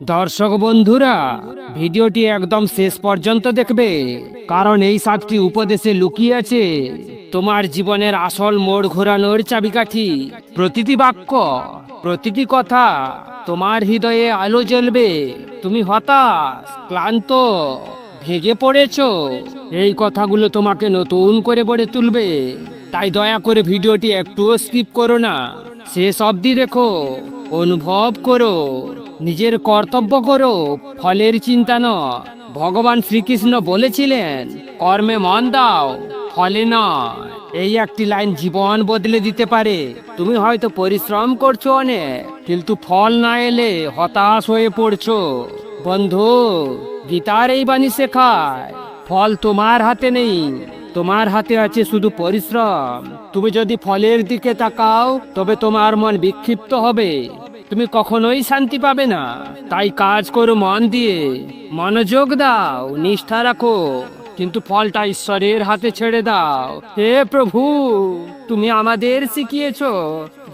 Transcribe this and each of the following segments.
দর্শক বন্ধুরা, ভিডিওটি একদম শেষ পর্যন্ত দেখবে, কারণ এই সাতটি উপদেশে লুকিয়ে আছে তোমার জীবনের আসল মোড় ঘোরানোর চাবিকাঠি। প্রতিটি বাক্য, প্রতিটি কথা তোমার হৃদয়ে আলো জ্বলবে। তুমি হতাশ, ক্লান্ত, ভেঙে পড়েছ। এই কথাগুলো তোমাকে নতুন করে গড়ে তুলবে। তাই দয়া করে ভিডিওটি একটুও স্কিপ করো না। শেষ অবধি দেখো, অনুভব করো। নিজের কর্তব্য করো ফলের চিন্তা নয় ভগবান শ্রীকৃষ্ণ বলেছিলেন, কর্মে মন দাও, ফলে নয় এই একটি লাইন জীবন বদলে দিতে পারে। তুমি হয়তো পরিশ্রম করছ অনেক, কিন্তু ফল না এলে হতাশ হয়ে পড়ছো। বন্ধু, গীতার এই বাণী শেখায়, ফল তোমার হাতে নেই, তোমার হাতে আছে শুধু পরিশ্রম। তুমি যদি ফলের দিকে তাকাও, তবে তোমার মন বিক্ষিপ্ত হবে। তুমি কখনোই শান্তি পাবে না। তাই কাজ করো মন দিয়ে। মনোযোগ দাও, নিষ্ঠা রাখো। কিন্তু ফলটা ঈশ্বরের হাতে ছেড়ে দাও। হে প্রভু, তুমি আমাদের শিখিয়েছ।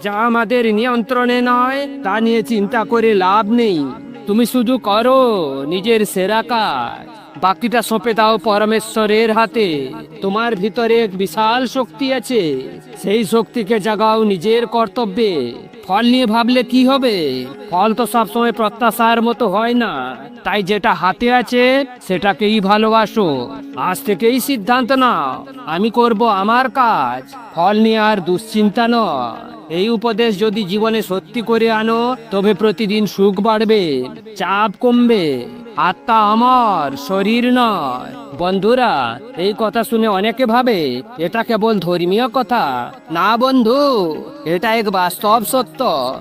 যা আমাদের নিয়ন্ত্রণে নয়, তা নিয়ে চিন্তা করে লাভ নেই। তুমি শুধু করো নিজের সেরা কাজ। বাকিটা সঁপে দাও পরমেশ্বরের হাতে। তোমার ভিতরে এক বিশাল শক্তি আছে। সেই শক্তিকে জাগাও নিজের কর্তব্যে। ফল নিয়ে ভাবলে কি হবে? ফল তো সবসময় প্রত্যাশার মতো হয় না। তাই যেটা হাতে আছে, সেটাকেই ভালোবাসো। আজ থেকেই সিদ্ধান্ত নাও, আমি করব আমার কাজ। ফল নিয়ে আর দুশ্চিন্তা নয়। এই উপদেশ যদি জীবনে সত্যি করে আনো, তবে প্রতিদিন সুখ বাড়বে, চাপ কমবে। আত্মা আমার, শরীর নয়। বন্ধুরা, এই কথা শুনে অনেকে ভাবে, এটা কেবল ধর্মীয় কথা। না বন্ধু, এটা এক বাস্তব সত্য।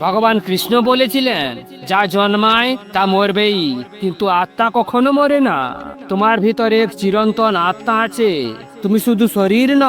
ভগবান কৃষ্ণ বলেছিলেন, যা জন্মায়, তা মরবেই। কিন্তু আত্মা কখনো মরে না। তোমার ভিতরে এক চিরন্তন আত্মা আছে। তুমি শুধু শরীর ন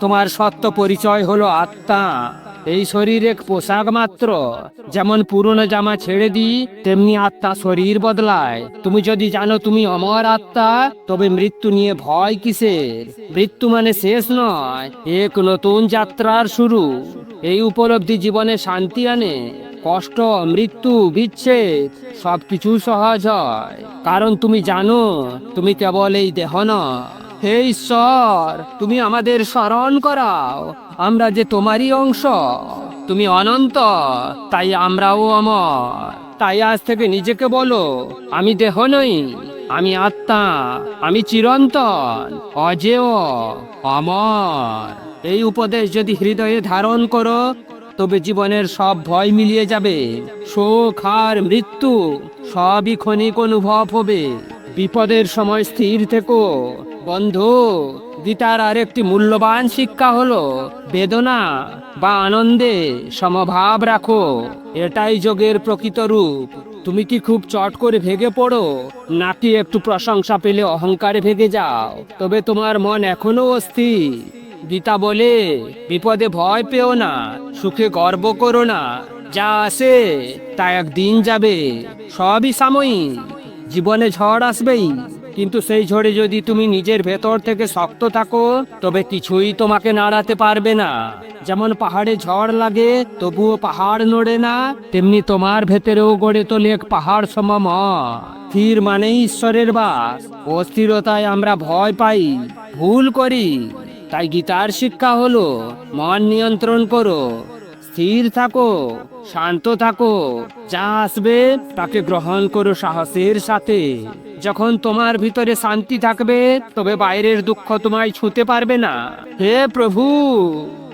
তোমার সত্য পরিচয় হলো আত্মা। এই শরীর এক পোশাক মাত্র। যেমন পুরনো জামা ছেড়ে দিই, তেমনি আত্মা শরীর বদলায়। তুমি যদি জানো তুমি অমর আত্মা, তবে মৃত্যু নিয়ে ভয় কিসের? মৃত্যু মানে শেষ নয়, এক নতুন যাত্রার শুরু। এই উপলব্ধি জীবনে শান্তি আনে, কষ্ট, মৃত্যু, বিচ্ছেদ, সবকিছু সহজ হয়। কারণ তুমি জানো, তুমি কেবল এই দেহ নয়। হে ঈশ্বর, তুমি আমাদের স্মরণ করাও। আমরা যে তোমারই অংশ, তুমি অনন্ত, তাই আমরাও অমর। তাই আজ থেকে নিজেকে বলো, আমি দেহ নই, আমি আত্মা, আমি চিরন্তন, অজেয়, অমর। এই উপদেশ যদি হৃদয়ে ধারণ করো, তবে জীবনের সব ভয় মিলিয়ে যাবে। শোক আর মৃত্যু, সবই ক্ষণিক অনুভব হবে। বিপদের সময় স্থির থেকো। বন্ধু গীতার আরেকটি মূল্যবান শিক্ষা হলো, বেদনা বা আনন্দে সমভাব রাখো। এটাই যোগের প্রকৃত রূপ। তুমি কি খুব চট করে ভেগে পড়ো? নাকি একটু প্রশংসা পেলে অহংকারে ভেগে যাও? তবে তোমার মন এখনও অস্থির। গীতা বলে, বিপদে ভয় পেও না, সুখে গর্ব করো না। যা আসে তা একদিন যাবে। সবই সাময়িক। জীবনে ঝড় আসবেই। কিন্তু সেই ঝড়ে যদি তুমি নিজের ভেতর থেকে শক্ত থাকো, তবে কিছুই তোমাকে নাড়াতে পারবে না। যেমন পাহাড়ে ঝড় লাগে, তবুও পাহাড় নড়ে না, তেমনি তোমার ভেতরেও গড়ে তোলে এক পাহাড় সমম স্থির মানে ঈশ্বরের বাস, অস্থিরতায় আমরা ভয় পাই, ভুল করি। তাই গীতার শিক্ষা হলো, মন নিয়ন্ত্রণ করো, স্থির থাকো, শান্ত থাকো, যা আসবে তাকে গ্রহণ করো সাহসের সাথে। যখন তোমার ভিতরে শান্তি থাকবে, তবে বাইরের দুঃখ তোমায় ছুঁতে পারবে না। হে প্রভু,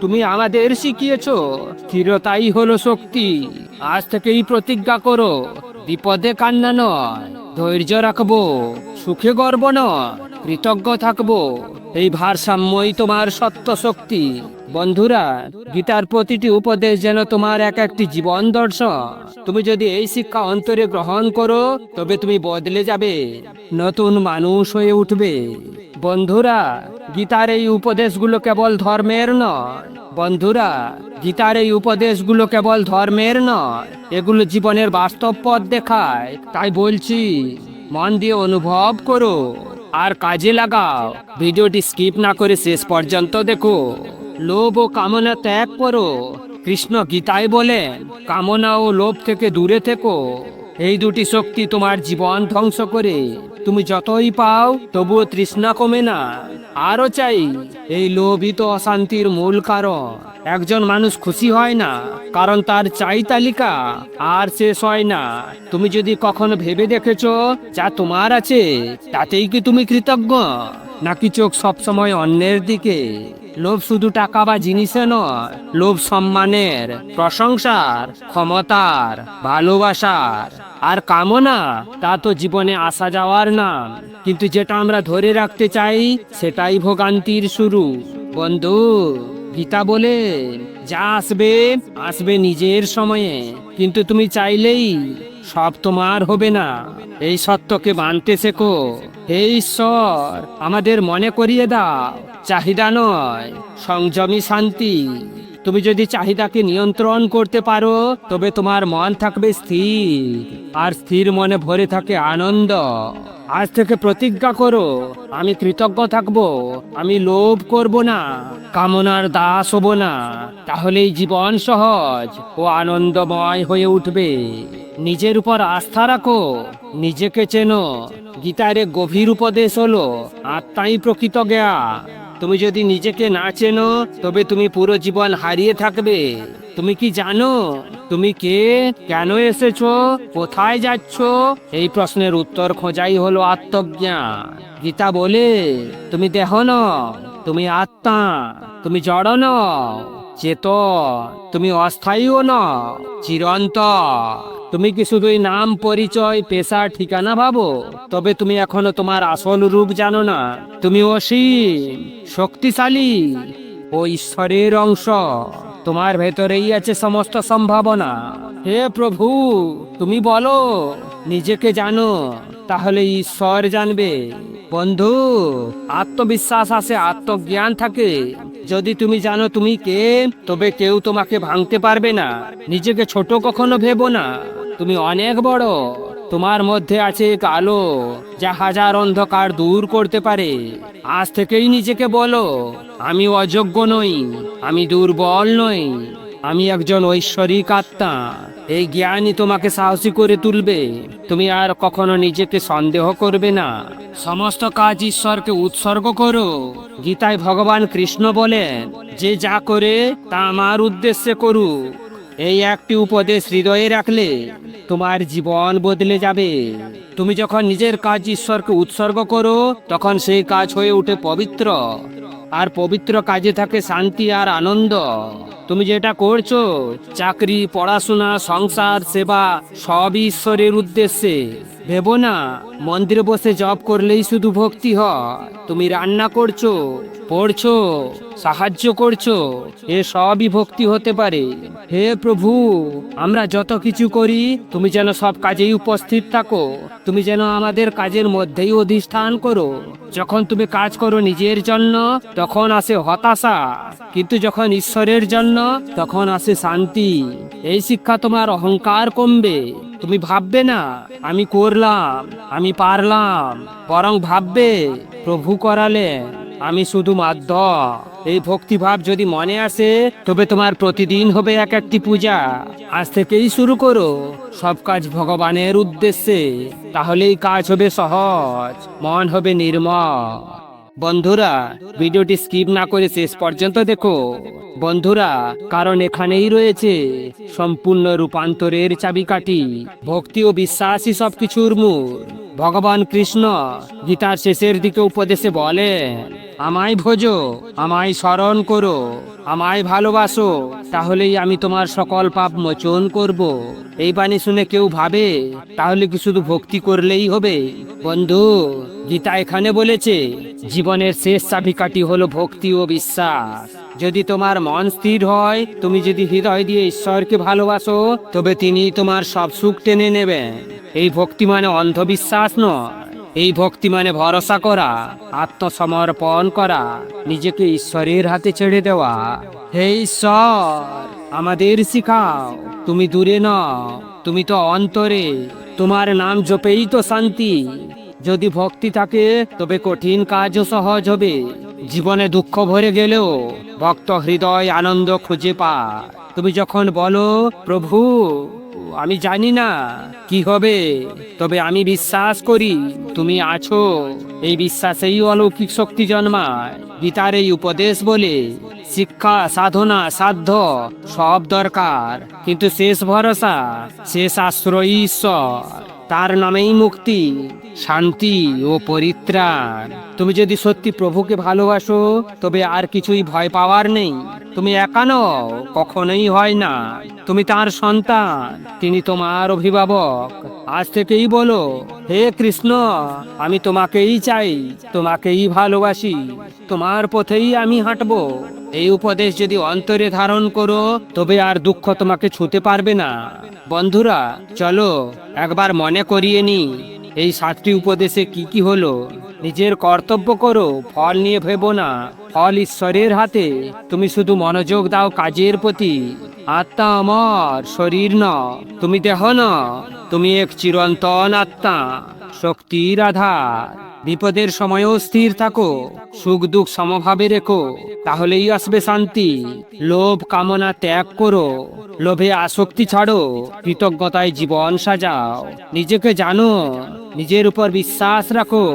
তুমি আমাদের শিখিয়েছো, স্থিরতাই হলো শক্তি। আজ থেকেই প্রতিজ্ঞা করো, বিপদে কান্না নয়, ধৈর্য রাখব, সুখে গর্ব নয়। কৃতজ্ঞ থাকব। এই ভারসাম্যই তোমার সত্য শক্তি বন্ধুরা, গীতার প্রতিটি উপদেশ যেন তোমার এক একটি জীবন দর্শন। তুমি যদি এই শিক্ষা অন্তরে গ্রহণ করো, তবে তুমি বদলে যাবে। নতুন মানুষ হয়ে উঠবে। বন্ধুরা, গীতার এই উপদেশগুলো কেবল ধর্মের নয়। বন্ধুরা, গীতার এই উপদেশগুলো কেবল ধর্মের নয়। এগুলো জীবনের বাস্তব পথ দেখায়। তাই বলছি, মন দিয়ে অনুভব করো। আর কাজে লাগাও। ভিডিওটি স্কিপ না করে শেষ পর্যন্ত দেখো। লোভ ও কামনা ত্যাগ করো। কৃষ্ণ গীতায় বলেন, কামনা ও লোভ থেকে দূরে থেকো। এই দুটি শক্তি তোমার জীবন ধ্বংস করে। তুমি যতই পাও, তবুও তৃষ্ণা কমে না। আরও চাই, এই লোভই তো অশান্তির মূল কারণ। একজন মানুষ খুশি হয় না, কারণ তার চাই তালিকা আর শেষ হয় না। তুমি যদি কখনো ভেবে দেখেছ যা তোমার আছে, তাতেই কি তুমি কৃতজ্ঞ? নাকি চোখ সবসময় অন্যের দিকে? লোভ শুধু টাকা বা জিনিসে নয়, লোভ সম্মানের, প্রশংসার, ক্ষমতার, ভালোবাসার আর কামনা, তা তো জীবনে আসা যাওয়ার নাম। কিন্তু যেটা আমরা ধরে রাখতে চাই, সেটাই ভোগান্তির শুরু। বন্ধু। গীতা বলে, যা আসবে আসবে নিজের সময়ে। কিন্তু তুমি চাইলেই সব তোমার হবে না। এই সত্যকে মানতে শেখো। হে ঈশ্বর, আমাদের মনে করিয়ে দাও, চাহিদা নয়, সংযমী শান্তি। তুমি যদি চাহিদাকে নিয়ন্ত্রণ করতে পারো, তবে তোমার মন থাকবে স্থির। আর স্থির মনে ভরে থাকে আনন্দ। আজ থেকে প্রতিজ্ঞা করো, আমি কৃতজ্ঞ থাকব, আমি লোভ করব না, কামনার দাস হব না, তাহলেই জীবন সহজ ও আনন্দময় হয়ে উঠবে। নিজের উপর আস্থা রাখো, নিজেকে চেনো, গীতারে গভীর উপদেশ হলো, আত্মাই প্রকৃত জ্ঞান। তুমি যদি নিজেকে না চেনো, তবে তুমি পুরো জীবন হারিয়ে থাকবে। তুমি কি জানো? তুমি কে? কেন এসেছ? কোথায় যাচ্ছ? এই প্রশ্নের উত্তর খোঁজাই হলো আত্মজ্ঞান। গীতা বলে, তুমি দেহ ন তুমি আত্মা, তুমি জড় ন চেত তুমি অস্থায়ীও ন চিরন্তর তুমি কি শুধুই নাম পরিচয় পেশা ঠিকানা ভাবো? তবে তুমি এখনও তোমার আসল রূপ জানো না। তুমি অসীম, শক্তিশালী ও ঈশ্বরের অংশ। তোমার ভেতরেই আছে সমস্ত সম্ভাবনা। হে প্রভু, তুমি বলো, নিজেকে জানো, তাহলে ঈশ্বর জানবে। বন্ধু, আত্মবিশ্বাস আসে আত্মজ্ঞান থাকে। যদি তুমি জানো তুমি কে, তবে কেউ তোমাকে ভাঙতে পারবে না। নিজেকে ছোট কখনো ভেবো না। তুমি অনেক বড়। তোমার মধ্যে আছে এক আলো, যা হাজার অন্ধকার দূর করতে পারে। আজ থেকেই নিজেকে বলো, আমি অযোগ্য নই, আমি দুর্বল নই, আমি একজন ঐশ্বরিক আত্মা। এই জ্ঞানই তোমাকে সাহসী করে তুলবে। তুমি আর কখনো নিজেকে সন্দেহ করবে না। সমস্ত কাজ ঈশ্বরকে উৎসর্গ করো। গীতায় ভগবান কৃষ্ণ বলেন, যে যা করে তা আমার উদ্দেশ্যে করুক। এই একটি উপদেশ হৃদয়ে রাখলে তোমার জীবন বদলে যাবে। তুমি যখন নিজের কাজ ঈশ্বরকে উৎসর্গ করো, তখন সেই কাজ হয়ে ওঠে পবিত্র। আর পবিত্র কাজে থাকে শান্তি আর আনন্দ। তুমি যেটা করছ, চাকরি, পড়াশোনা, সংসার, সেবা সব ঈশ্বরের উদ্দেশ্যে। ভেবো না, মন্দিরে বসে জব করলেই শুধু ভক্তি হয়। তুমি রান্না করছ, পড়ছো সাহায্য করছ, এ সবই ভক্তি হতে পারে। হে প্রভু, আমরা যত কিছু করি, তুমি যেন সব কাজেই উপস্থিত থাকো, তুমি যেন আমাদের কাজের মধ্যেই অধিষ্ঠান করো। যখন তুমি কাজ করো নিজের জন্য, তখন আসে হতাশা, কিন্তু যখন ঈশ্বরের জন্য, তখন আসে শান্তি। এই শিক্ষা তোমার অহংকার কমবে। তুমি ভাববে না, আমি করলাম, আমি পারলাম, বরং ভাববে, প্রভু করালেন, আমি শুধু মাধ্যম এই ভক্তিভাব যদি মনে আসে, তবে তোমার প্রতিদিন হবে এক একটি পূজা। আজ থেকেই শুরু করো। সব কাজ ভগবানের উদ্দেশ্যে। তাহলেই কাজ হবে সহজ, মন হবে নির্মল। বন্ধুরা, ভিডিওটি স্কিপ না করে শেষ পর্যন্ত দেখো। বন্ধুরা, কারণ এখানেই রয়েছে সম্পূর্ণ রূপান্তরের চাবিকাঠি, ভক্তি ও বিশ্বাসই সবকিছুর মূল। ভগবান কৃষ্ণ গীতার শেষের দিকে উপদেশে বলেন, আমায় ভোজো, আমায় স্মরণ করো, আমায় ভালোবাসো, তাহলেই আমি তোমার সকল পাপ মোচন করব। এই বাণী শুনে কেউ ভাবে, তাহলে কি শুধু ভক্তি করলেই হবে? বন্ধু গীতা এখানে বলেছে, জীবনের শেষ চাবিকাঠি হলো ভক্তি ও বিশ্বাস। যদি তোমার মন স্থির হয়, তুমি যদি হৃদয় দিয়ে ঈশ্বরকে ভালোবাসো, তবে তিনি তোমার সব সুখ টেনে নেবেন। এই ভক্তি মানে অন্ধবিশ্বাস নয়, এই ভক্তি মানে ভরসা করা, আত্মসমর্পণ করা, নিজেকে ঈশ্বরের হাতে ছেড়ে দেওয়া। হে ঈশ্বর, আমাদের শিখাও, তুমি দূরে নও, তুমি তো অন্তরে, তোমার নাম জপেই তো শান্তি। যদি ভক্তি থাকে, তবে কঠিন কাজও সহজ হবে। জীবনে দুঃখ ভরে গেলেও ভক্ত হৃদয় আনন্দ খুঁজে পায়। তুমি যখন বলো, প্রভু, আমি জানি না কি হবে, তবে আমি বিশ্বাস করি তুমি আছো। এই বিশ্বাসেই অলৌকিক শক্তি জন্মায়। গীতার এই উপদেশ বলে, শিক্ষা, সাধনা, সাধ্য সব দরকার, কিন্তু শেষ ভরসা, শেষ আশ্রয় ঈশ্বর। তার নামেই মুক্তি, শান্তি ও পরিত্রাণ। তুমি যদি সত্যি প্রভুকে ভালোবাসো, তবে আর কিছুই ভয় পাওয়ার নেই। তুমি একা নও, কখনোই হয় না। তুমি তার সন্তান, তিনি তোমার অভিভাবক। আজ থেকেই বলো, হে কৃষ্ণ, আমি তোমাকেই চাই, তোমাকেই ভালোবাসি। তোমার পথেই আমি হাঁটবো। এই উপদেশ যদি অন্তরে ধারণ করো, তবে আর দুঃখ তোমাকে ছুতে পারবে না। বন্ধুরা, চলো একবার মনে করিয়ে নি এই সাতটি উপদেশে কি কি হলো? নিজের কর্তব্য করো, ফল নিয়ে ভেবো না। ফল ঈশ্বরের হাতে, তুমি শুধু মনোযোগ দাও কাজের প্রতি। আত্মা আমার শরীর ন, তুমি দেহ ন, তুমি এক চিরন্তন আত্মা, শক্তির আধার। বিপদের সময়ও স্থির থাকো, সুখ দুঃখ সমভাবে রেখো, তাহলেই আসবে শান্তি। লোভ কামনা ত্যাগ করো, লোভে আসক্তি ছাড়ো, কৃতজ্ঞতায় জীবন সাজাও। নিজেকে জানো, নিজের উপর বিশ্বাস রাখো।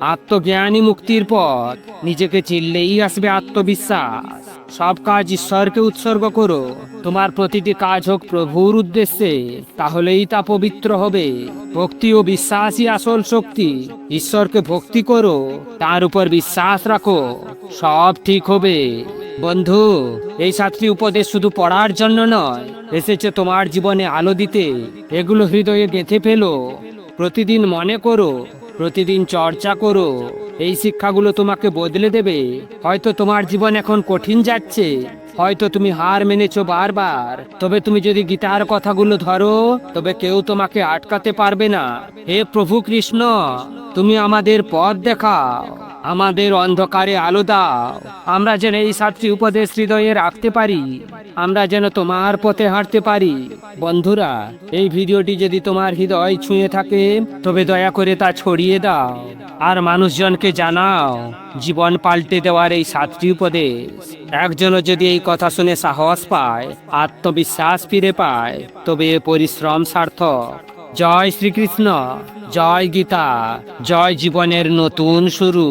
আত্মজ্ঞানী মুক্তির পথ। নিজেকে চিনলেই আসবে আত্মবিশ্বাস। সব কাজ ঈশ্বরকে উৎসর্গ করো। তোমার প্রতিটি কাজ হোক প্রভুর উদ্দেশ্যে, তাহলেই তা পবিত্র হবে। ভক্তি ও বিশ্বাসই আসল শক্তি। ঈশ্বরকে ভক্তি করো, তার উপর বিশ্বাস রাখো। সব ঠিক হবে। বন্ধু, এই সাতটি উপদেশ শুধু পড়ার জন্য নয়, এসেছে তোমার জীবনে আলো দিতে। এগুলো হৃদয়ে গেঁথে ফেলো। প্রতিদিন মনে করো প্রতিদিন চর্চা করো। এই শিক্ষাগুলো তোমাকে বদলে দেবে। হয়তো তোমার জীবন এখন কঠিন যাচ্ছে। হয়তো তুমি হার মেনেছো বারবার। তবে তুমি যদি গীতার কথাগুলো ধরো, তবে কেউ তোমাকে আটকাতে পারবে না। হে প্রভু কৃষ্ণ, তুমি আমাদের পথ দেখাও। আমাদের অন্ধকারে আলো দাও। আমরা যেন এই সাতটি উপদেশ হৃদয়ে রাখতে পারি। আমরা যেন তোমার পথে হাঁটতে পারি। বন্ধুরা, এই ভিডিওটি যদি তোমার হৃদয় ছুঁয়ে থাকে, তবে দয়া করে তা ছড়িয়ে দাও। আর মানুষজনকে জানাও, জীবন পাল্টে দেওয়ার এই সাতটি উপদেশ। একজনও যদি এই কথা শুনে সাহস পায়, আত্মবিশ্বাস ফিরে পায়, তবে পরিশ্রম সার্থক। জয় শ্রীকৃষ্ণ জয় গীতা জয় জীবনের নতুন শুরু।